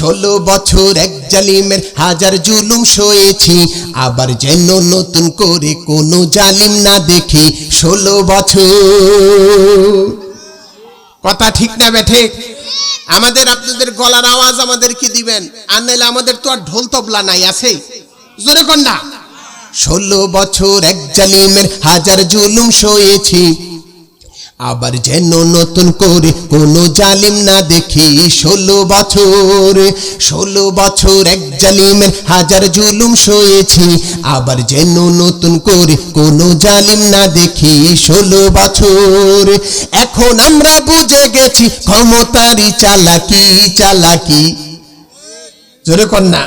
ষোলো বছর এক জালিমের হাজার জুলুম সয়েছি। আবার যেন নতুন করে কোনো জালিম না দেখি। ষোলো বছর। কথা ঠিক না বেঠে আমাদের আপনাদের গলার আওয়াজ আমাদের কি দিবেন। আর নাইলে আমাদের তো আর ঢোল তবলা নাই, আছে? জোরে কন্যা ষোলো বছর এক জালিমের হাজার জুলুম সয়েছি। আবার যেন নতুন করে কোনো জালিম না দেখি ষোলো বছর ষোলো বছর এক জালিমের হাজার জুলুম সয়েছি। আবার যেন নতুন করে কোনো জালিম না দেখি ষোলো বছর। এখন আমরা বুঝে গেছি ক্ষমতারই চালাকি চালাকি। জোরে কন্যা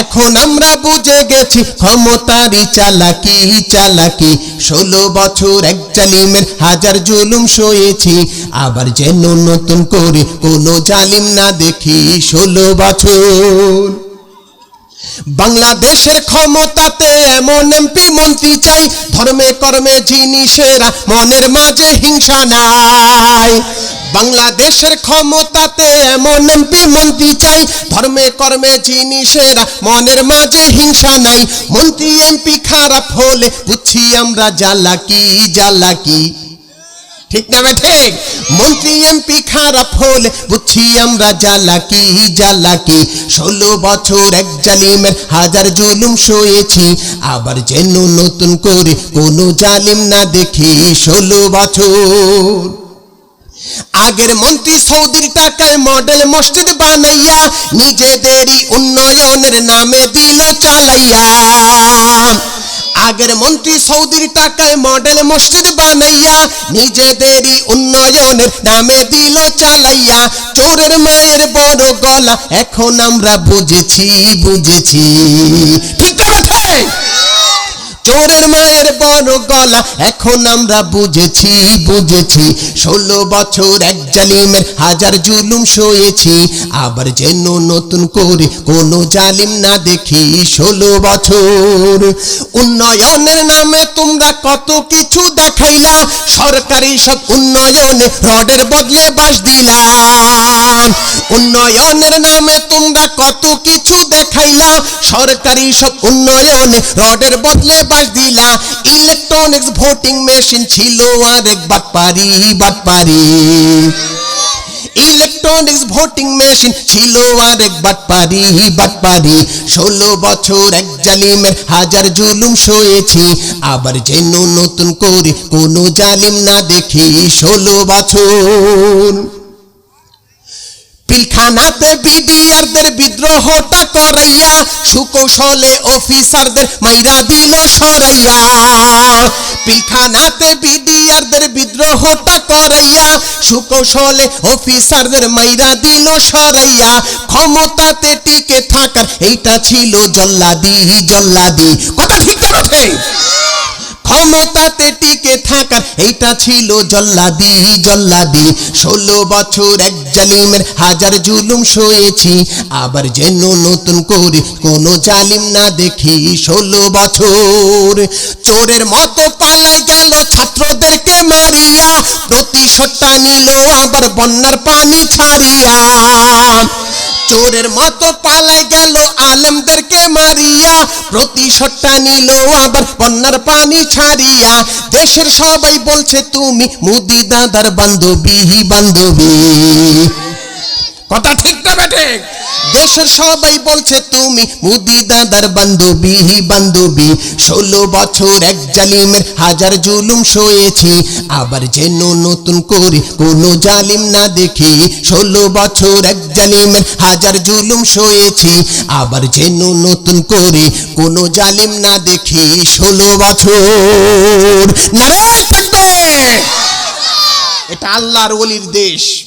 এখন আমরা বুঝে গেছি, ক্ষমতারই চালাকি চালাকি। ষোলো বছর এক জালিমের হাজার জুলুম সয়েছি, আবার যেন নতুন করে কোনো জালিম না দেখি। ষোলো বছর। বাংলাদেশের ক্ষমতাতে এমন এমপি মন্ত্রী চাই, ধর্মে কর্মে জিনিসেরা মনের মাঝে হিংসা নাই। বাংলাদেশের ক্ষমতাতে এমন এমপি মন্ত্রী চাই। ধর্মে কর্মে জিনিসেরা মনের মাঝে হিংসা নাই। মন্ত্রী এমপি খারাপ হলে বুঝছি আমরা জ্বালাকি জ্বালাকি ঠিক না ঠিক মন্ত্রী এমপি খারাপ হলে বুঝছি আমরা জ্বালাকি জ্বালাকি ষোলো বছর এক জালিমের হাজার জুলুম সয়েছি। আবার যেন নতুন করে কোনো জালিম না দেখি। ষোলো বছর আগের মন্ত্রী সৌদির টাকায় মডেল মসজিদ বানাইয়া নিজেদেরই উন্নয়নের নামে দিল চালাইয়া। আগের মন্ত্রী সৌদির টাকায় মডেল মসজিদ বানাইয়া নিজেদেরই উন্নয়নের নামে দিল চালাইয়া। চোরের মায়ের বড় গলা, এখন আমরা বুঝেছি বুঝেছি। ঠিক আছে চোরের মায়ের বড় গলা, এখন আমরা বুঝেছি বুঝেছি। ষোলো বছর এক জালিমের হাজার জুলুম সয়েছি। আবার যেন নতুন করে কোনো জালিম না দেখি। ষোলো বছর উন্নয়নের নামে তোমরা কত কিছু দেখাইলা। সরকারি সব উন্নয়নে রডের বদলে বাস দিলাম উন্নয়নের নামে তোমরা কত কিছু দেখাইলা। সরকারি সব উন্নয়নে রডের বদলে বাস দিলা। ইলেকট্রনিক্স ভোটিং মেশিন ছিল আরেক বাটপারি বাটপারি। ইলেকট্রনিক্স ভোটিং মেশিন ছিল আরেক বাটপারি বাটপারি। ষোলো বছর এক জালিমের হাজার জুলুম সয়েছি। আবার যেন নতুন করে কোনো জালিম না দেখি ষোলো বছর। পিলখানাতে বিডিআরদের বিদ্রোহটা করাইয়া, সুকৌশলে অফিসারদের মাইরা দিল সরাইয়া। পিলখানাতে বিডিআরদের বিদ্রোহটা করাইয়া, সুকৌশলে অফিসারদের মাইরা দিল সরাইয়া। ক্ষমতাতে টিকে থাকার এইটা ছিল জল্লাদি জল্লাদি। কথা ঠিক না বটে? ক্ষমতাতে টিকে থাকার, এইটা ছিল জল্লাদি জল্লাদি। ষোলো বছর এক জালিমের হাজার জুলুম সয়েছি, আবার যেন নতুন করে কোনো জালিম না দেখি। ষোলো বছর চোরের মতো পালাই গেল, ছাত্রদেরকে মারিয়া, প্রতিশোধটা নিল, আবার বন্যার পানি ছাড়িয়া। চোরের মতো পালায় গেল আলেমদেরকে মারিয়া। প্রতিশোধটা নিল আবার বন্যার পানি ছাড়িয়া। দেশের সবাই বলছে, তুমি মুদি দাদার বান্ধবী বান্ধবী। কথা ঠিক না বেটে দেশের সবাই বলছে তুমি মুদি দাদার বান্ধবী বান্ধবী ষোলো বছর এক জালিমের হাজার জুলুম সয়েছি। আবার যেন নতুন করে কোনো জালিম না দেখি ষোলো বছর এক জালিমের হাজার জুলুম সয়েছি। আবার যেন নতুন করে কোনো জালিম না দেখি ষোলো বছর। নারে থাকবে। এটা আল্লাহর ওলির দেশ।